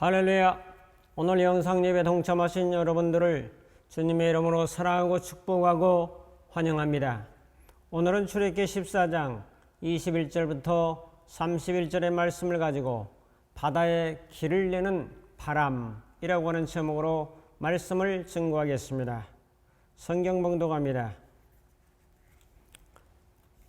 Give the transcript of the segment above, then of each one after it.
할렐루야. 오늘 영상 예배 동참하신 여러분들을 주님의 이름으로 사랑하고 축복하고 환영합니다. 오늘은 출애굽기 14장 21절부터 31절의 말씀을 가지고 바다에 길을 내는 바람이라고 하는 제목으로 말씀을 증거하겠습니다. 성경 봉독합니다.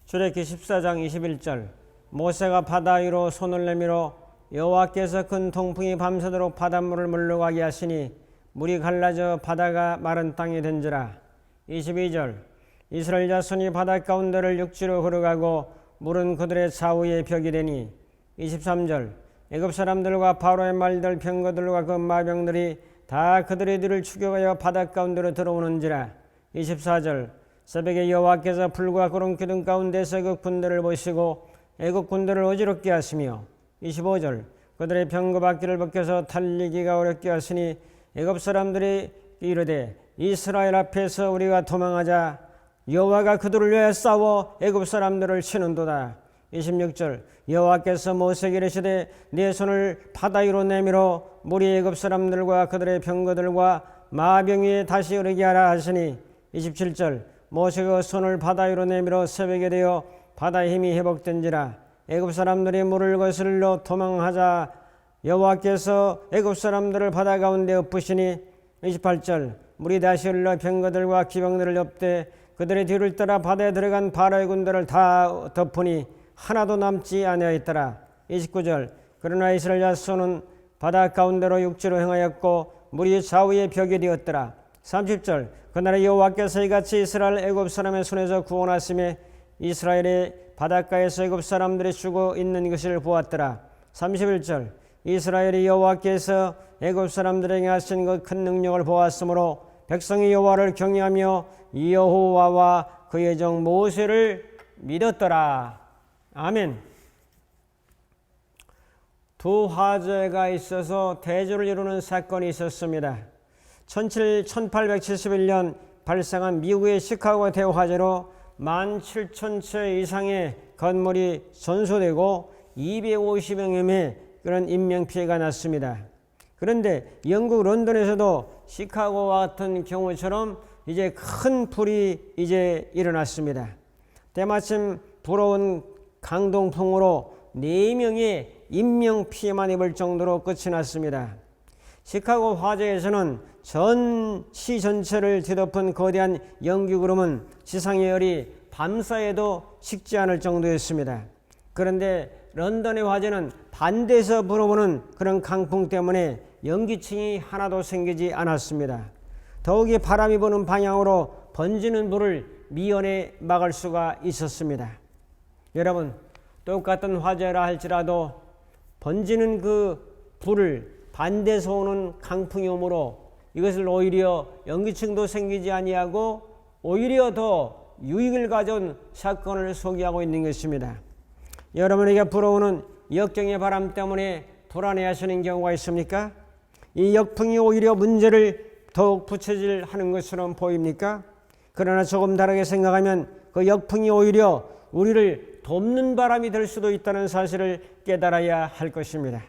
출애굽기 14장 21절 모세가 바다 위로 손을 내밀어 여호와께서 큰 통풍이 밤새도록 바닷물을 물러가게 하시니 물이 갈라져 바다가 마른 땅이 된지라. 22절. 이스라엘 자손이 바다 가운데를 육지로 걸어가고 물은 그들의 좌우에 벽이 되니. 23절. 애굽 사람들과 바로의 말들 병거들과 그 마병들이 다 그들의 뒤를 추격하여 바다 가운데로 들어오는지라. 24절. 새벽에 여호와께서 불과 구름 기둥 가운데서 그 군대를 보시고 애국 군대를 어지럽게 하시며 25절 그들의 병거 바퀴를 벗겨서 달리기가 어렵게 하시니 애굽 사람들이 이르되 이스라엘 앞에서 우리가 도망하자. 여호와가 그들을 위하여 싸워 애굽 사람들을 치는도다. 26절 여호와께서 모세에게 이르시되 네 손을 바다 위로 내밀어 물이 애굽 사람들과 그들의 병거들과 마병 위에 다시 오르게 하라 하시니. 27절 모세가 손을 바다 위로 내밀어 새벽에 되어 바다의 힘이 회복된지라 애굽 사람들이 물을 거슬러 도망하자 여호와께서 애굽 사람들을 바다 가운데 엎으시니 28절 물이 다시 흘러 병거들과 기병들을 엎되 그들의 뒤를 따라 바다에 들어간 바라의 군대를 다 덮으니 하나도 남지 아니하였더라. 29절 그러나 이스라엘 자손은 바다 가운데로 육지로 행하였고 물이 좌우에 벽이 되었더라. 30절 그날에 여호와께서 이같이 이스라엘 애굽 사람의 손에서 구원하심에 이스라엘의 바닷가에서 애굽 사람들이 죽어 있는 것을 보았더라. 31절 이스라엘이 여호와께서 애굽 사람들에게 하신 그 큰 능력을 보았으므로 백성이 여호와를 경외하며 여호와와 그의 종 모세를 믿었더라. 아멘. 두 화재가 있어서 대조를 이루는 사건이 있었습니다. 1871년 발생한 미국의 시카고 대화재로 17,000채 이상의 건물이 전소되고 250명의 그런 인명피해가 났습니다. 그런데 영국 런던에서도 시카고와 같은 경우처럼 이제 큰 불이 이제 일어났습니다. 때마침 불어온 강동풍으로 4명의 인명피해만 입을 정도로 끝이 났습니다. 시카고 화재에서는 전 시 전체를 뒤덮은 거대한 연기구름은 지상의 열이 밤사이에도 식지 않을 정도였습니다. 그런데 런던의 화재는 반대에서 불어오는 그런 강풍 때문에 연기층이 하나도 생기지 않았습니다. 더욱이 바람이 부는 방향으로 번지는 불을 미연에 막을 수가 있었습니다. 여러분, 똑같은 화재라 할지라도 번지는 그 불을 반대에서 오는 강풍이 오므로 이것을 오히려 연기층도 생기지 아니하고 오히려 더 유익을 가져온 사건을 소개하고 있는 것입니다. 여러분에게 불어오는 역경의 바람 때문에 불안해하시는 경우가 있습니까? 이 역풍이 오히려 문제를 더욱 부채질 하는 것처럼 보입니까? 그러나 조금 다르게 생각하면 그 역풍이 오히려 우리를 돕는 바람이 될 수도 있다는 사실을 깨달아야 할 것입니다.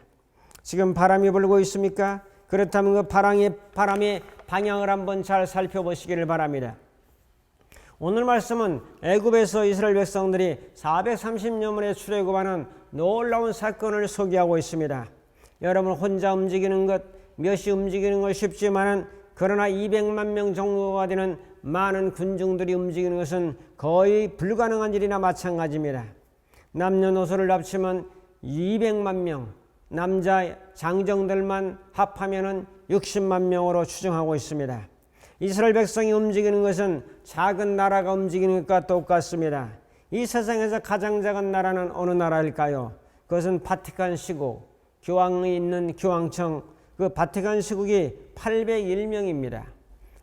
지금 바람이 불고 있습니까? 그렇다면 그 바람의, 바람의 방향을 한번 잘 살펴보시기를 바랍니다. 오늘 말씀은 애굽에서 이스라엘 백성들이 430년 만에 출애굽하는 놀라운 사건을 소개하고 있습니다. 여러분 혼자 움직이는 것, 몇이 움직이는 것 쉽지만은 그러나 200만 명 정도가 되는 많은 군중들이 움직이는 것은 거의 불가능한 일이나 마찬가지입니다. 남녀노소를 합치면 200만 명, 남자 장정들만 합하면은 60만 명으로 추정하고 있습니다. 이스라엘 백성이 움직이는 것은 작은 나라가 움직이는 것과 똑같습니다. 이 세상에서 가장 작은 나라는 어느 나라일까요? 그것은 바티칸 시국, 교황이 있는 교황청, 그 바티칸 시국이 801명입니다.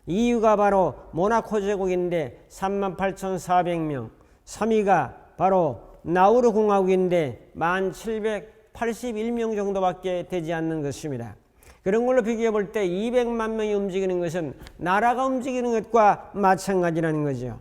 이유가 바로 모나코 제국인데 38,400명, 3위가 바로 나우르 공화국인데 1,781명 정도밖에 되지 않는 것입니다. 그런 걸로 비교해 볼 때 200만 명이 움직이는 것은 나라가 움직이는 것과 마찬가지라는 거죠.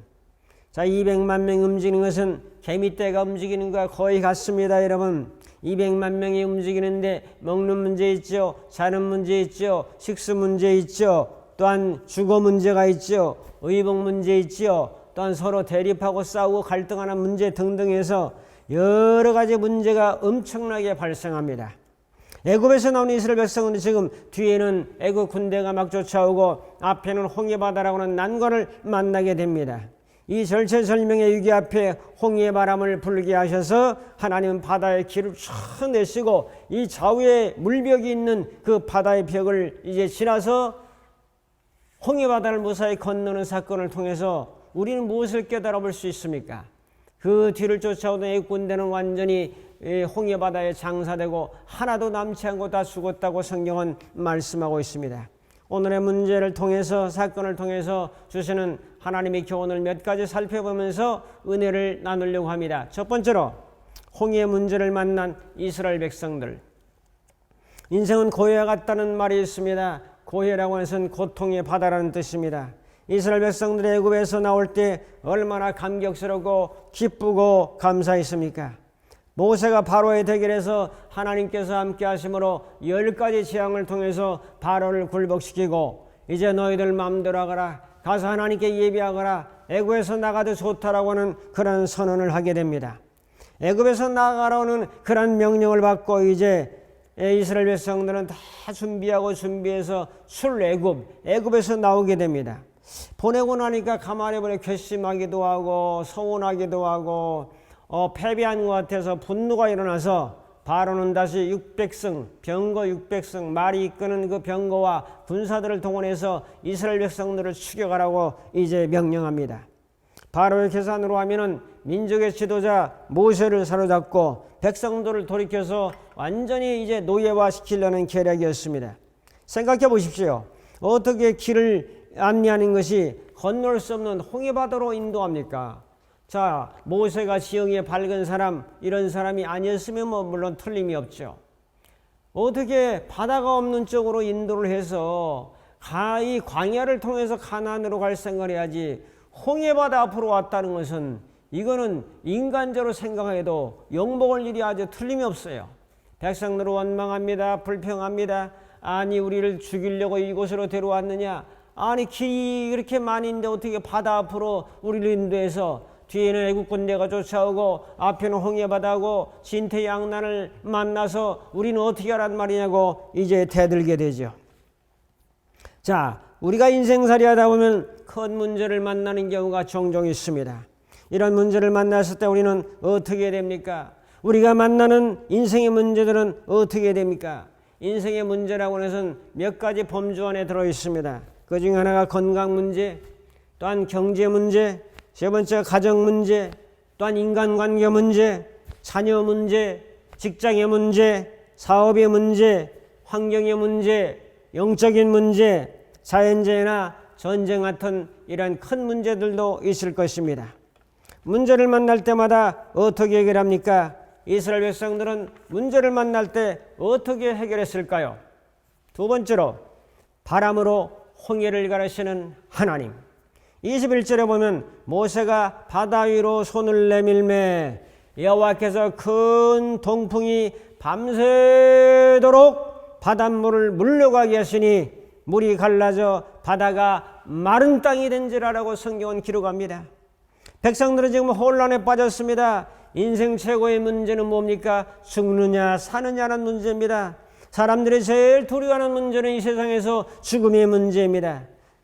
자, 200만 명 움직이는 것은 개미떼가 움직이는 것과 거의 같습니다, 여러분. 200만 명이 움직이는데 먹는 문제 있죠. 자는 문제 있죠. 식수 문제 있죠. 또한 주거 문제가 있죠. 의복 문제 있죠. 또한 서로 대립하고 싸우고 갈등하는 문제 등등 해서 여러 가지 문제가 엄청나게 발생합니다. 애굽에서 나온 이스라엘 백성은 지금 뒤에는 애굽 군대가 막 쫓아오고 앞에는 홍해바다라고는 난관을 만나게 됩니다. 이 절체절명의 위기 앞에 홍해 바람을 불게 하셔서 하나님은 바다의 길을 쫙 내시고 이 좌우에 물벽이 있는 그 바다의 벽을 이제 지나서 홍해 바다를 무사히 건너는 사건을 통해서 우리는 무엇을 깨달아 볼 수 있습니까? 그 뒤를 쫓아오던 애국 군대는 완전히 홍해 바다에 장사되고 하나도 남지 않고 다 죽었다고 성경은 말씀하고 있습니다. 오늘의 문제를 통해서 사건을 통해서 주시는 하나님의 교훈을 몇 가지 살펴보면서 은혜를 나누려고 합니다. 첫 번째로 홍해 문제를 만난 이스라엘 백성들. 인생은 고해와 같다는 말이 있습니다. 고해라고 것은 고통의 바다라는 뜻입니다. 이스라엘 백성들이 애굽에서 나올 때 얼마나 감격스럽고 기쁘고 감사했습니까? 모세가 바로의 대결에서 하나님께서 함께 하심으로 열 가지 재앙을 통해서 바로를 굴복시키고 이제 너희들 마음대로 하거라 가서 하나님께 예비하거라 애굽에서 나가도 좋다라고 하는 그런 선언을 하게 됩니다. 애굽에서 나가라는 그런 명령을 받고 이제 이스라엘 백성들은 다 준비하고 준비해서 출애굽 애굽에서 나오게 됩니다. 보내고 나니까 가만히 보니 괘씸하기도 하고 서운하기도 하고 어, 패배한 것 같아서 분노가 일어나서 바로는 다시 600승 병거 600승 말이 이끄는 그 병거와 군사들을 동원해서 이스라엘 백성들을 추격하라고 이제 명령합니다. 바로의 계산으로 하면은 민족의 지도자 모세를 사로잡고 백성들을 돌이켜서 완전히 이제 노예화 시키려는 계략이었습니다. 생각해 보십시오. 어떻게 길을 안내하는 것이 건널 수 없는 홍해바다로 인도합니까? 자, 모세가 지형에 밝은 사람, 이런 사람이 아니었으면 뭐 물론 틀림이 없죠. 어떻게 바다가 없는 쪽으로 인도를 해서 이 광야를 통해서 가난으로 갈 생각을 해야지 홍해바다 앞으로 왔다는 것은 이거는 인간적으로 생각해도 영복을 일이 아주 틀림이 없어요. 백성들은 원망합니다. 불평합니다. 아니 우리를 죽이려고 이곳으로 데려왔느냐? 아니 길이 이렇게 많이 있는데 어떻게 바다 앞으로 우리를 인도해서 뒤에는 애국 군대가 쫓아오고 앞에는 홍해바다고 진퇴양난을 만나서 우리는 어떻게 하란 말이냐고 이제 대들게 되죠. 자, 우리가 인생살이 하다 보면 큰 문제를 만나는 경우가 종종 있습니다. 이런 문제를 만났을 때 우리는 어떻게 됩니까? 우리가 만나는 인생의 문제들은 어떻게 됩니까? 인생의 문제라고 해서는 몇 가지 범주 안에 들어 있습니다. 그중 하나가 건강 문제, 또한 경제 문제, 세 번째 가정 문제, 또한 인간관계 문제, 자녀 문제, 직장의 문제, 사업의 문제, 환경의 문제, 영적인 문제, 자연재해나 전쟁 같은 이런 큰 문제들도 있을 것입니다. 문제를 만날 때마다 어떻게 해결합니까? 이스라엘 백성들은 문제를 만날 때 어떻게 해결했을까요? 두 번째로 바람으로 홍해를 가르시는 하나님. 21절에 보면 모세가 바다 위로 손을 내밀매 여호와께서 큰 동풍이 밤새도록 바닷물을 물려가게 하시니 물이 갈라져 바다가 마른 땅이 된지라라고 성경은 기록합니다. 백성들은 지금 혼란에 빠졌습니다. 인생 최고의 문제는 뭡니까? 죽느냐 사느냐는 문제입니다. 사람들이 제일 두려워하는 문제는 이 세상에서 죽음의 문제입니다.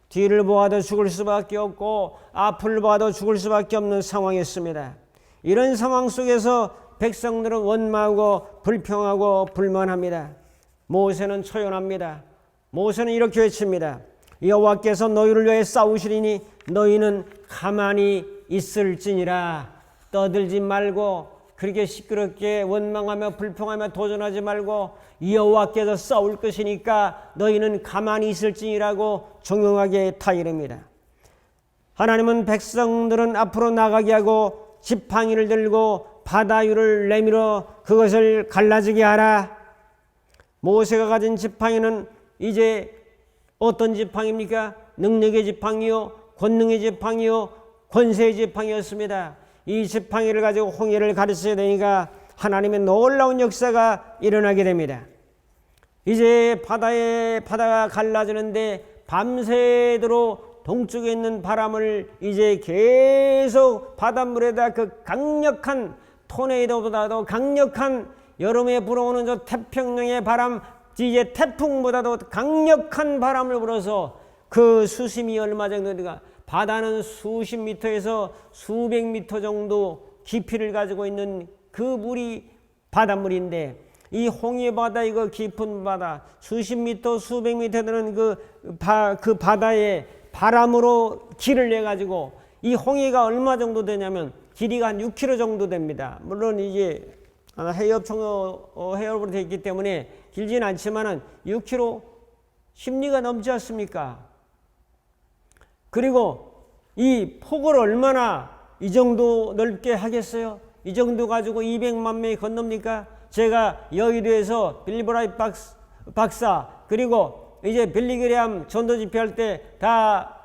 뒤를 보아도 죽을 수밖에 없고 앞을 보아도 죽을 수밖에 없는 상황이었습니다. 이런 상황 속에서 백성들은 원망하고 불평하고 불만합니다. 모세는 초연합니다. 모세는 이렇게 외칩니다. 여호와께서 너희를 위해 싸우시리니 너희는 가만히 있을지니라 떠들지 말고 그렇게 시끄럽게 원망하며 불평하며 도전하지 말고 여호와께서 싸울 것이니까 너희는 가만히 있을지니라고 종용하게 타이릅니다. 하나님은 백성들은 앞으로 나가게 하고 지팡이를 들고 바다 위를 내밀어 그것을 갈라지게 하라. 모세가 가진 지팡이는 이제 어떤 지팡입니까? 능력의 지팡이요, 권능의 지팡이요, 권세 지팡이였습니다. 이 지팡이를 가지고 홍해를 가르쳐야 되니까 하나님의 놀라운 역사가 일어나게 됩니다. 이제 바다에 바다가 갈라지는데 밤새도록 동쪽에 있는 바람을 이제 계속 바닷물에다 그 강력한 토네이도보다도 강력한 여름에 불어오는 저 태평양의 바람 이제 태풍보다도 강력한 바람을 불어서 그 수심이 얼마 정도인가 바다는 수십 미터에서 수백 미터 정도 깊이를 가지고 있는 그 물이 바닷물인데 이 홍해 바다 이거 깊은 바다 수십 미터 수백 미터 되는 그, 바, 그 바다에 바람으로 길을 내 가지고 이 홍해가 얼마 정도 되냐면 길이가 한 6km 정도 됩니다. 물론 이제 해협 청어 어, 해협으로 되어 있기 때문에 길지는 않지만은 6km 심리가 넘지 않습니까? 그리고 이 폭을 얼마나 이 정도 넓게 하겠어요? 이 정도 가지고 200만 명이 건넙니까? 제가 여의도에서 빌리브라이 박스, 박사 그리고 이제 빌리그리암 전도 집회할 때 다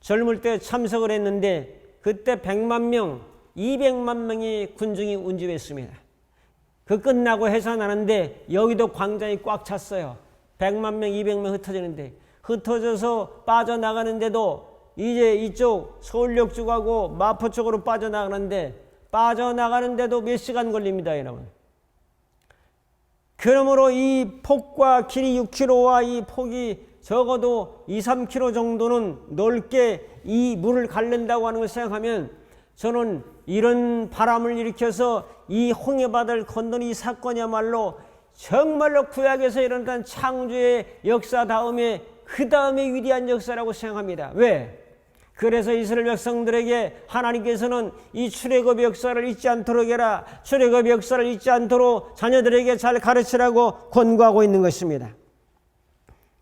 젊을 때 참석을 했는데 그때 100만 명, 200만 명의 군중이 운집했습니다. 그 끝나고 해산하는데 여기도 광장이 꽉 찼어요. 100만 명, 200명 흩어지는데 흩어져서 빠져나가는데도 이제 이쪽 서울역 쪽하고 마포 쪽으로 빠져나가는데 빠져나가는데도 몇 시간 걸립니다, 여러분. 그러므로 이 폭과 길이 6km와 이 폭이 적어도 2, 3km 정도는 넓게 이 물을 갈른다고 하는 걸 생각하면 저는 이런 바람을 일으켜서 이 홍해바다를 건너는 이 사건이야말로 정말로 구약에서 일어난 창조의 역사 다음에 그 다음에 위대한 역사라고 생각합니다. 왜? 그래서 이스라엘 백성들에게 하나님께서는 이 출애굽 역사를 잊지 않도록 해라. 출애굽 역사를 잊지 않도록 자녀들에게 잘 가르치라고 권고하고 있는 것입니다.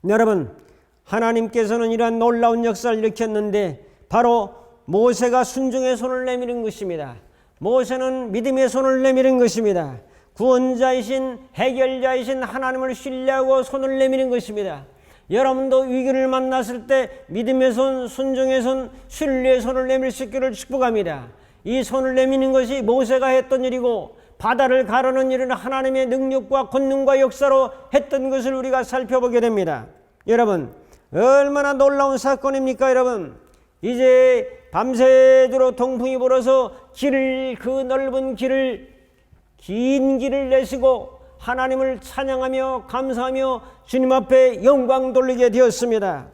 여러분, 하나님께서는 이러한 놀라운 역사를 일으켰는데 바로 모세가 순종의 손을 내미는 것입니다. 모세는 믿음의 손을 내미는 것입니다. 구원자이신 해결자이신 하나님을 신뢰하고 손을 내미는 것입니다. 여러분도 위기를 만났을 때 믿음의 손, 순종의 손, 신뢰의 손을 내밀 수 있기를 축복합니다. 이 손을 내미는 것이 모세가 했던 일이고 바다를 가르는 일은 하나님의 능력과 권능과 역사로 했던 것을 우리가 살펴보게 됩니다. 여러분, 얼마나 놀라운 사건입니까, 여러분? 이제 밤새도록 동풍이 불어서 길을, 그 넓은 길을, 긴 길을 내시고 하나님을 찬양하며 감사하며 주님 앞에 영광 돌리게 되었습니다.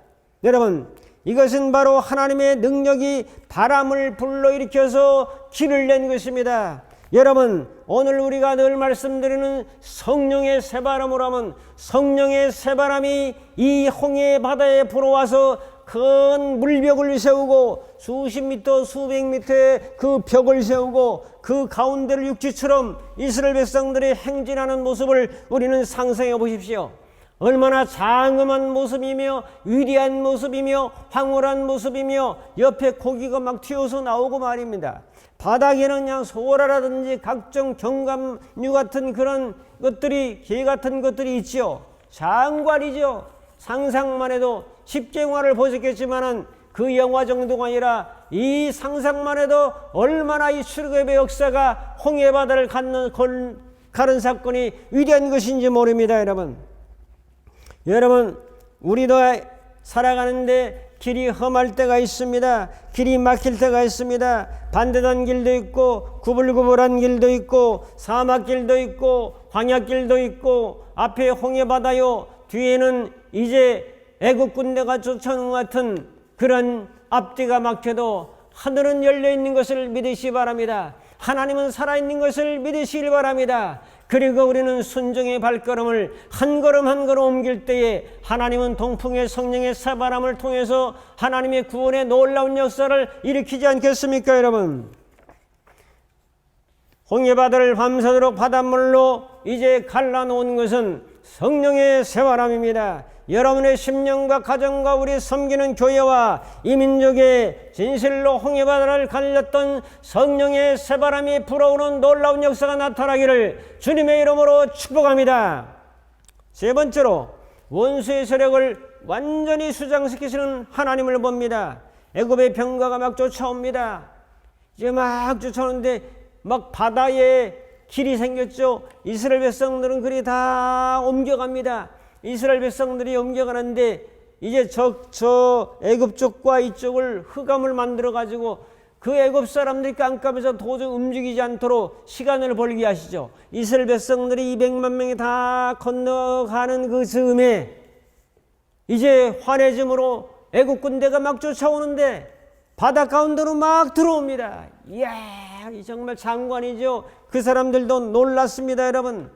여러분, 이것은 바로 하나님의 능력이 바람을 불러일으켜서 길을 낸 것입니다. 여러분, 오늘 우리가 늘 말씀드리는 성령의 새바람으로 하면 성령의 새바람이 이 홍해 바다에 불어와서 큰 물벽을 세우고 수십 미터 수백 미터의 그 벽을 세우고 그 가운데를 육지처럼 이스라엘 백성들이 행진하는 모습을 우리는 상상해 보십시오. 얼마나 장엄한 모습이며 위대한 모습이며 황홀한 모습이며 옆에 고기가 막 튀어서 나오고 말입니다. 바닥에는 그냥 소라라든지 각종 경감류 같은 그런 것들이 개 같은 것들이 있지요. 장관이죠. 상상만 해도 십계영화를 보셨겠지만은 그 영화 정도가 아니라 이 상상만 해도 얼마나 이 출애굽의 역사가 홍해 바다를 가는 가른 사건이 위대한 것인지 모릅니다, 여러분. 여러분, 우리도 살아가는데 길이 험할 때가 있습니다. 길이 막힐 때가 있습니다. 반대단 길도 있고 구불구불한 길도 있고 사막길도 있고 광야길도 있고 앞에 홍해바다요 뒤에는 이제 애국 군대가 쫓아오는 것 같은 그런 앞뒤가 막혀도 하늘은 열려 있는 것을 믿으시 바랍니다. 하나님은 살아있는 것을 믿으시길 바랍니다. 그리고 우리는 순종의 발걸음을 한 걸음 한 걸음 옮길 때에 하나님은 동풍의 성령의 사바람을 통해서 하나님의 구원의 놀라운 역사를 일으키지 않겠습니까, 여러분? 홍해바다를 밤새도록 바닷물로 이제 갈라놓은 것은 성령의 새바람입니다. 여러분의 심령과 가정과 우리 섬기는 교회와 이 민족의 진실로 홍해바다를 갈렸던 성령의 새바람이 불어오는 놀라운 역사가 나타나기를 주님의 이름으로 축복합니다. 세 번째로 원수의 세력을 완전히 수장시키시는 하나님을 봅니다. 애굽의 병거가 막 쫓아옵니다. 이제 막 쫓아오는데 막 바다에 길이 생겼죠. 이스라엘 백성들은 그리 다 옮겨갑니다. 이스라엘 백성들이 옮겨가는데 이제 저, 저 애굽 쪽과 이쪽을 흑암을 만들어 가지고 그 애굽 사람들이 깜깜해서 도저히 움직이지 않도록 시간을 벌게 하시죠. 이스라엘 백성들이 200만 명이 다 건너가는 그 즈음에 이제 환해짐으로 애국 군대가 막 쫓아오는데 바다 가운데로 막 들어옵니다. 이야, 이 정말 장관이죠. 그 사람들도 놀랐습니다, 여러분.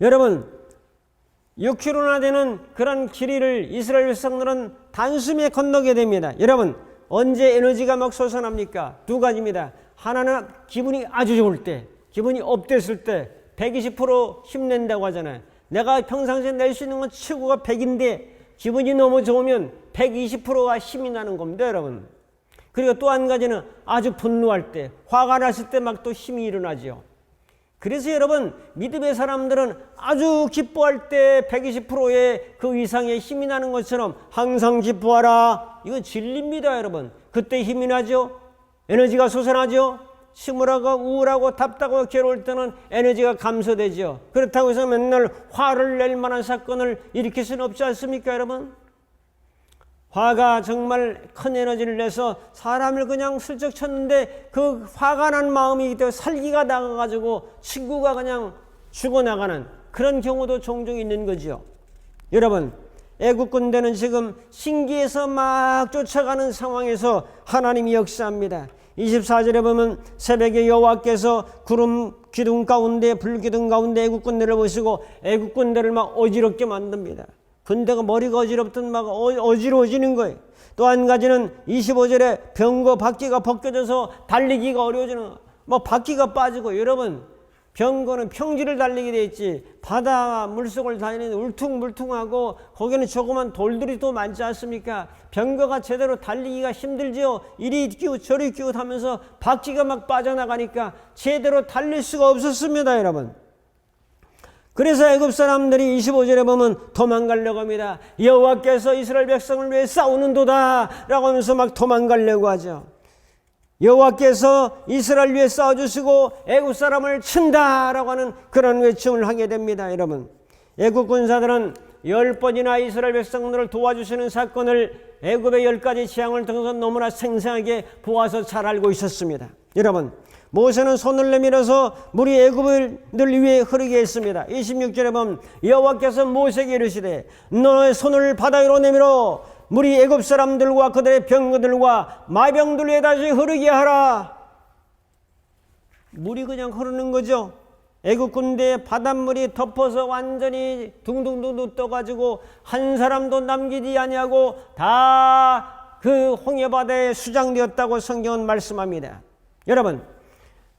여러분, 6km나 되는 그런 길이를 이스라엘 백성들은 단숨에 건너게 됩니다. 여러분, 언제 에너지가 막 솟아납니까? 두 가지입니다. 하나는 기분이 아주 좋을 때, 기분이 업됐을 때, 120% 힘낸다고 하잖아요. 내가 평상시에 낼 수 있는 건 최고가 100인데, 기분이 너무 좋으면 120%가 힘이 나는 겁니다, 여러분. 그리고 또 한 가지는 아주 분노할 때, 화가 났을 때 막 또 힘이 일어나죠. 그래서 여러분, 믿음의 사람들은 아주 기뻐할 때 120%의 그 이상의 힘이 나는 것처럼 항상 기뻐하라. 이건 진리입니다, 여러분. 그때 힘이 나죠? 에너지가 솟아나죠? 침울하고 우울하고 답답하고 괴로울 때는 에너지가 감소되죠. 그렇다고 해서 맨날 화를 낼 만한 사건을 일으킬 수는 없지 않습니까, 여러분? 화가 정말 큰 에너지를 내서 사람을 그냥 슬쩍 쳤는데 그 화가 난 마음이 때문에 살기가 나가가지고 친구가 그냥 죽어나가는 그런 경우도 종종 있는 거죠. 여러분, 애국 군대는 지금 신기에서 막 쫓아가는 상황에서 하나님이 역사합니다. 24절에 보면 새벽에 여호와께서 구름 기둥 가운데 불 기둥 가운데 애국 군대를 보시고 애국 군대를 막 어지럽게 만듭니다. 군대가 머리가 어지럽든 막 어- 어지러워지는 거예요. 또 한 가지는 25절에 병거 바퀴가 벗겨져서 달리기가 어려워지는 뭐 바퀴가 빠지고 여러분 병거는 평지를 달리게 돼 있지 바다 물속을 다니는 울퉁불퉁하고 거기는 조그만 돌들이 또 많지 않습니까? 병거가 제대로 달리기가 힘들지요. 이리 끼우 저리 끼우 하면서 바퀴가 막 빠져나가니까 제대로 달릴 수가 없었습니다, 여러분. 그래서 애굽 사람들이 25절에 보면 도망가려고 합니다. 여호와께서 이스라엘 백성을 위해 싸우는도다라고 하면서 막 도망가려고 하죠. 여호와께서 이스라엘 위해 싸워 주시고 애굽 사람을 친다라고 하는 그런 외침을 하게 됩니다, 여러분. 애굽 군사들은 열 번이나 이스라엘 백성들을 도와주시는 사건을 애굽의 열 가지 재앙을 통해서 너무나 생생하게 보아서 잘 알고 있었습니다. 여러분, 모세는 손을 내밀어서 물이 애굽을 위에 흐르게 했습니다. 26절에 보면 여호와께서 모세에게 이르시되 너의 손을 바다 위로 내밀어 물이 애굽 사람들과 그들의 병거들과 마병들 위에 다시 흐르게 하라. 물이 그냥 흐르는 거죠. 애굽 군대 바닷물이 덮어서 완전히 둥둥둥둥 떠가지고 한 사람도 남기지 아니하고 다 그 홍해바다에 수장되었다고 성경은 말씀합니다. 여러분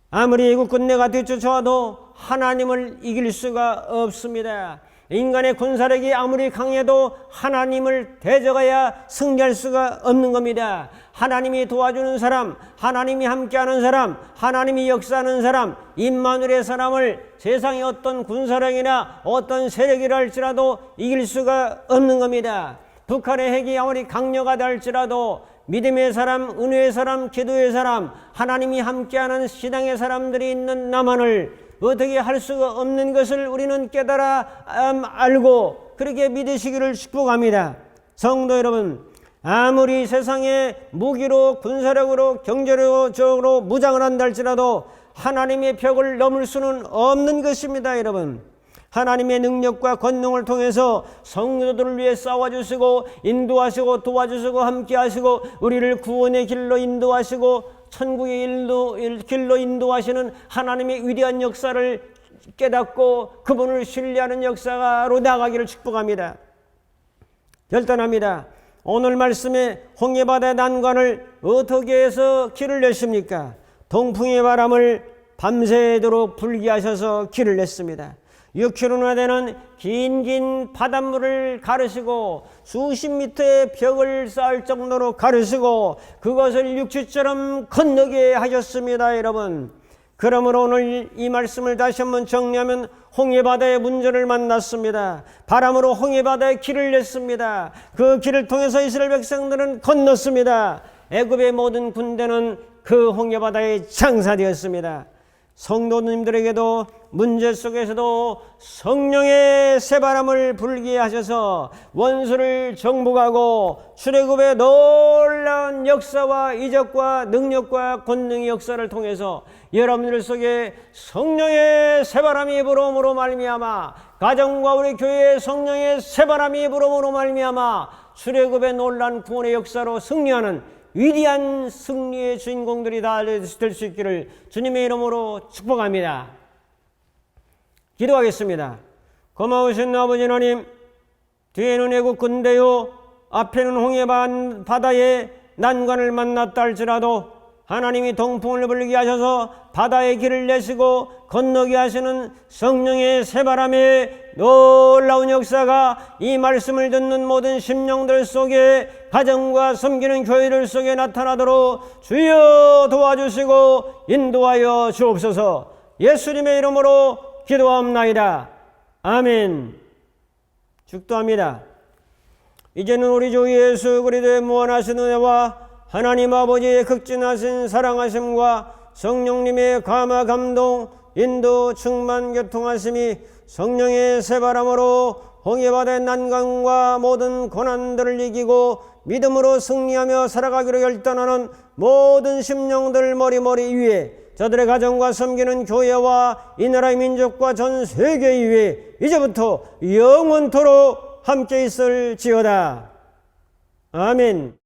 아무리 애국 군대가 뒤쫓아와도 하나님을 이길 수가 없습니다. 인간의 군사력이 아무리 강해도 하나님을 대적해야 승리할 수가 없는 겁니다. 하나님이 도와주는 사람, 하나님이 함께하는 사람, 하나님이 역사하는 사람, 임마누의 사람을 세상의 어떤 군사력이나 어떤 세력이라 할지라도 이길 수가 없는 겁니다. 북한의 핵이 아무리 강력하다 할지라도 믿음의 사람, 은혜의 사람, 기도의 사람, 하나님이 함께하는 신앙의 사람들이 있는 남한을 어떻게 할 수가 없는 것을 우리는 깨달아 음, 알고 그렇게 믿으시기를 축복합니다. 성도 여러분, 아무리 세상에 무기로 군사력으로 경제적으로 무장을 한다 할지라도 하나님의 벽을 넘을 수는 없는 것입니다, 여러분. 하나님의 능력과 권능을 통해서 성도들을 위해 싸워주시고 인도하시고 도와주시고 함께하시고 우리를 구원의 길로 인도하시고 천국의 일로, 길로 인도하시는 하나님의 위대한 역사를 깨닫고 그분을 신뢰하는 역사로 나가기를 축복합니다. 결단합니다. 오늘 말씀에 홍해바다의 난관을 어떻게 해서 길을 냈습니까? 동풍의 바람을 밤새도록 불게 하셔서 길을 냈습니다. 6km나 되는 긴 긴 바닷물을 가르시고 수십 미터의 벽을 쌓을 정도로 가르시고 그것을 육지처럼 건너게 하셨습니다, 여러분. 그러므로 오늘 이 말씀을 다시 한번 정리하면 홍해바다의 문제를 만났습니다. 바람으로 홍해바다에 길을 냈습니다. 그 길을 통해서 이스라엘 백성들은 건넜습니다. 애굽의 모든 군대는 그 홍해바다에 장사되었습니다. 성도님들에게도 문제 속에서도 성령의 새바람을 불게 하셔서 원수를 정복하고 출애굽의 놀라운 역사와 이적과 능력과 권능의 역사를 통해서 여러분들 속에 성령의 새바람이 불어옴으로 말미암아 가정과 우리 교회의 성령의 새바람이 불어옴으로 말미암아 출애굽의 놀란 구원의 역사로 승리하는 위대한 승리의 주인공들이 다 될 수 있기를 주님의 이름으로 축복합니다. 기도하겠습니다. 고마우신 아버지 하나님, 뒤에는 애국 군대요, 앞에는 홍해 바다에 난관을 만났다 할지라도 하나님이 동풍을 불게 하셔서 바다의 길을 내시고 건너게 하시는 성령의 새바람의 놀라운 역사가 이 말씀을 듣는 모든 심령들 속에 가정과 섬기는 교회들 속에 나타나도록 주여 도와주시고 인도하여 주옵소서 예수님의 이름으로 기도합나이다. 아멘. 축도합니다. 이제는 우리 주 예수 그리스도의 무한하신 은혜와 하나님 아버지의 극진하신 사랑하심과 성령님의 감화 감동 인도 충만 교통하심이 성령의 새바람으로 홍해바다의 난강과 모든 고난들을 이기고 믿음으로 승리하며 살아가기로 결단하는 모든 심령들 머리머리 위에 저들의 가정과 섬기는 교회와 이 나라의 민족과 전 세계 위에 이제부터 영원토록 함께 있을지어다. 아멘.